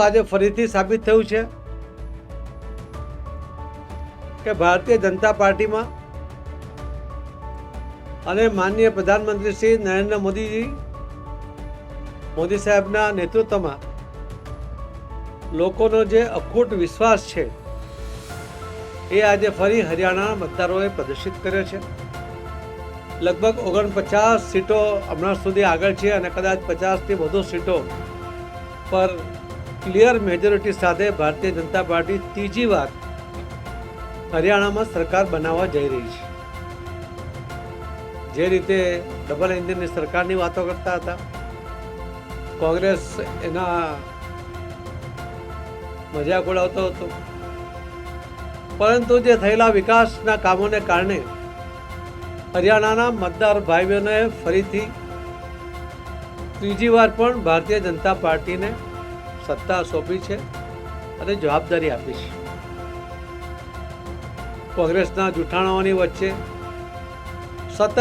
આજે ફરીથી સાબિત થયું છે કે ભારતીય જનતા પાર્ટીમાં અને માનનીય પ્રધાનમંત્રી શ્રી નરેન્દ્ર મોદીજી, મોદી સાહેબના નેતૃત્વમાં લોકોનો જે અખૂટ વિશ્વાસ છે એ આજે ફરી હરિયાણા મતદારોએ પ્રદર્શિત કર્યો છે. લગભગ ઓગણપચાસ સીટો હમણાં સુધી આગળ છે અને કદાચ પચાસથી વધુ સીટો પર ક્લિયર મેજોરિટી સાથે ભારતીય જનતા પાર્ટી ત્રીજી વાર હરિયાણામાં સરકાર બનાવવા જઈ રહી છે. જે રીતે ડબલ એન્જિનની સરકારની વાતો કરતા હતા. કોંગ્રેસ એના મજાક ઉડાવતો હતો. પરંતુ જે થયેલા વિકાસના કામોને કારણે હરિયાણાના મતદાર ભાઈ બહેનોએ ફરીથી ત્રીજી વાર પણ ભારતીય જનતા પાર્ટીને સત્તા સોંપી છે અને જવાબદારી આપી છે. કોંગ્રેસના જૂઠાણાઓની વચ્ચે સતત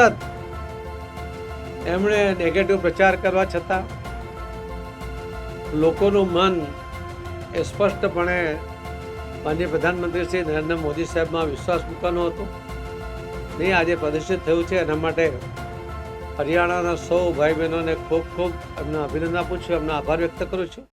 એમણે નેગેટિવ પ્રચાર કરવા છતાં લોકોનું મન એ સ્પષ્ટપણે માનનીય પ્રધાનમંત્રી શ્રી નરેન્દ્ર મોદી સાહેબમાં વિશ્વાસ મૂકવાનો હતો. નહીં આજે પ્રદર્શિત થયું છે. એના માટે હરિયાણાના સૌ ભાઈ બહેનોને ખૂબ ખૂબ એમના અભિનંદન આપું છું. એમનો આભાર વ્યક્ત કરું છું.